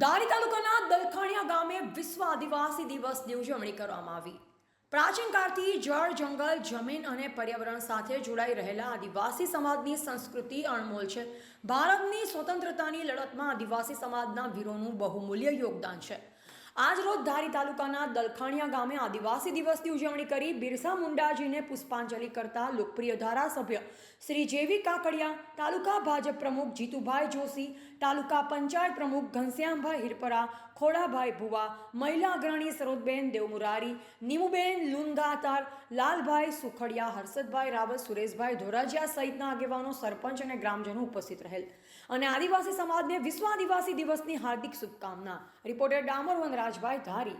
ધારી તાલુકાના દલખાણિયા ગામે વિશ્વ આદિવાસી દિવસની ઉજવણી કરવામાં આવી. પ્રાચીન કાળથી જળ, જંગલ, જમીન અને પર્યાવરણ સાથે જોડાઈ રહેલા આદિવાસી સમાજની સંસ્કૃતિ અણમોલ છે. ભારતની સ્વતંત્રતાની લડતમાં આદિવાસી સમાજના વીરોનું બહુમૂલ્ય યોગદાન છે. આજ રોજ ધારી તાલુકાના દલખાણિયા ગામે આદિવાસી દિવસની ઉજવણી કરી બિરસા મુંડાજીને પુષ્પાંજલિ કરતા લોકપ્રિય ધારાસભ્ય શ્રી જેવી કાકડિયા, તાલુકા ભાજપ પ્રમુખ જીતુભાઈ જોશી, તાલુકા પંચાયત પ્રમુખ ઘનશ્યામભાઈ હિરપરા, ખોડાભાઈ ભુવા, મહિલા અગ્રણી સરોજબેન દેવમુરારી, નીમુબેન લુંગાતાર લાલભાઈ સુખડિયા, હર્ષદભાઈ રાવત સુરેશભાઈ ધોરાજીયા સહિતના આગેવાનો, સરપંચ અને ગ્રામજનો ઉપસ્થિત રહેલ. અને આદિવાસી સમાજને વિશ્વ આદિવાસી દિવસની હાર્દિક શુભકામના. રિપોર્ટર ડામર વનરાજભાઈ ધારી